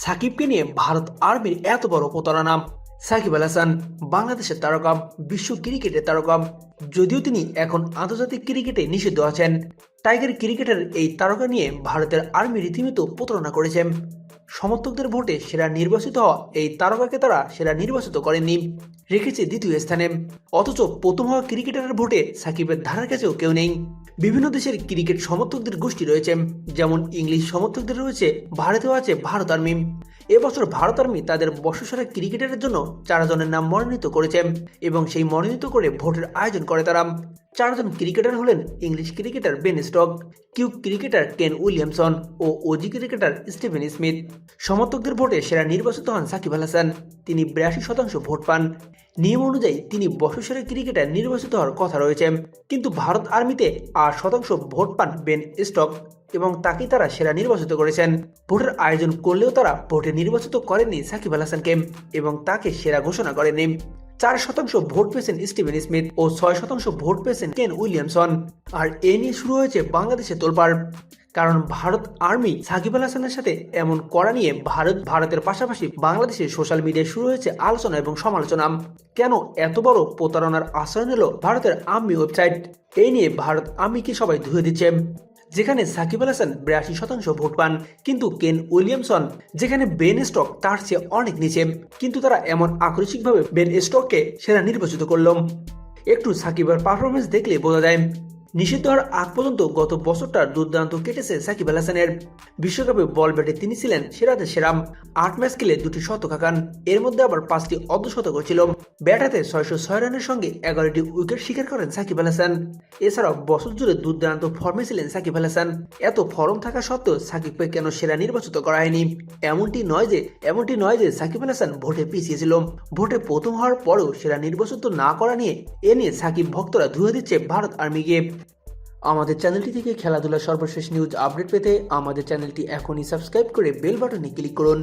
সাকিবকে নিয়ে ভারত আর্মির এত বড় প্রতারণা। সাকিব আল হাসান বাংলাদেশের তারকা, বিশ্ব ক্রিকেটের তারকা, যদিও তিনি এখন আন্তর্জাতিক ক্রিকেটে নিষিদ্ধ আছেন। টাইগার ক্রিকেটের এই তারকা নিয়ে ভারতের আর্মি রীতিমতো প্রতারণা করেছে সমর্থকদের ভোটে সেরা নির্বাচিত হওয়া এই তারকাকে তারা সেরা নির্বাচিত করেননি, রেখেছে দ্বিতীয় স্থানে। অথচ প্রথম হওয়া ক্রিকেটারের ভোটে সাকিবের ধারার কাছেও কেউ নেই। বিভিন্ন দেশের ক্রিকেট সমর্থকদের গোষ্ঠী রয়েছে। যেমন ইংলিশ সমর্থকদের রয়েছে ভারতেও আছে ভারত আর্মি এবছর ভারত আর্মি তাদের বর্ষসেরা ক্রিকেটারের জন্য চারজনের নাম মনোনীত করেছে এবং সেই মনোনীত করে ভোটের আয়োজন করে তারা। চারজন ক্রিকেটার হলেন English cricketer Ben Stokes, Kiwi cricketer Kane Williamson ও ওজি ক্রিকেটার স্টিভেন স্মিথ। সমর্থকদের ভোটে সেরা নির্বাচিত হন সাকিব আল হাসান, তিনি বিরাশি শতাংশ ভোট পান। নিয়ম অনুযায়ী তিনি বর্ষসেরা ক্রিকেটার নির্বাচিত হওয়ার কথা রয়েছে, কিন্তু ভারত আর্মিতে আট শতাংশ ভোট পান বেন স্টক। এবং তাকে তারা সেরা নির্বাচিত করেছেন। ভোটের আয়োজন করলেও তারা ভোটে নির্বাচিত করেননি সাকিব আল হাসানকে এবং তাকে সেরা ঘোষণা করেননি। চার শতাংশ ভোট পেয়েছেন স্টিভেন স্মিথ ও ছয় শতাংশ ভোট পেয়েছেন কেন উইলিয়ামসন। আর এ নিয়ে শুরু হয়েছে বাংলাদেশে তোলপাড়। কারণ ভারত আর্মি সাকিব আল হাসানের সাথে এমন করা নিয়ে ভারত ভারতের পাশাপাশি বাংলাদেশের সোশ্যাল মিডিয়ায় শুরু হয়েছে আলোচনা এবং সমালোচনা। কেন এত বড় প্রতারণার আশ্রয় নিল ভারতের আর্মি ওয়েবসাইট? এই নিয়ে ভারত আর্মিকে সবাই ধুয়ে দিচ্ছে। যেখানে সাকিব আল হাসান বিরাশি শতাংশ ভোট পান, কিন্তু কেন উইলিয়ামসন, যেখানে বেন স্টক তার চেয়ে অনেক নিচে, কিন্তু তারা এমন আকস্মিকভাবে বেন স্টককে সেরা নির্বাচিত করল। একটু সাকিবের পারফরমেন্স দেখলে বোঝা যায় নিষিদ্ধ হওয়ার আগ পর্যন্ত গত বছরটার দুর্দান্ত কেটেছে সাকিব আল হাসানের। বিশ্বকাপে বল ব্যাটে তিনি ছিলেন সেরাতে সেরাম আট ম্যাচ খেলে দুটি শতক হাঁকান। এর মধ্যে আবার পাঁচটি অর্ধশতক ছিল। ব্যাটাতে ছয়শো ছয় রানের সঙ্গে এগারোটি উইকেট শিকার করেন সাকিব আল হাসান। এছাড়াও বছর জুড়ে দুর্দান্ত ফর্মে ছিলেন সাকিব আল হাসান। এত ফর্ম থাকা সত্ত্বেও সাকিবকে কেন সেরা নির্বাচিত করা হয়নি? এমনটি নয় যে, এমনটি নয় যে সাকিব আল হাসান ভোটে পিছিয়েছিল ভোটে প্রথম হওয়ার পরেও সেরা নির্বাচিত না করা নিয়ে এ নিয়ে সাকিব ভক্তরা ধুয়ে দিচ্ছে ভারত আর্মিকে। আমাদের চ্যানেলটি থেকে খেলাধুলার সর্বশেষ নিউজ আপডেট পেতে আমাদের চ্যানেলটি এখনই সাবস্ক্রাইব করে বেল বাটনে ক্লিক করুন।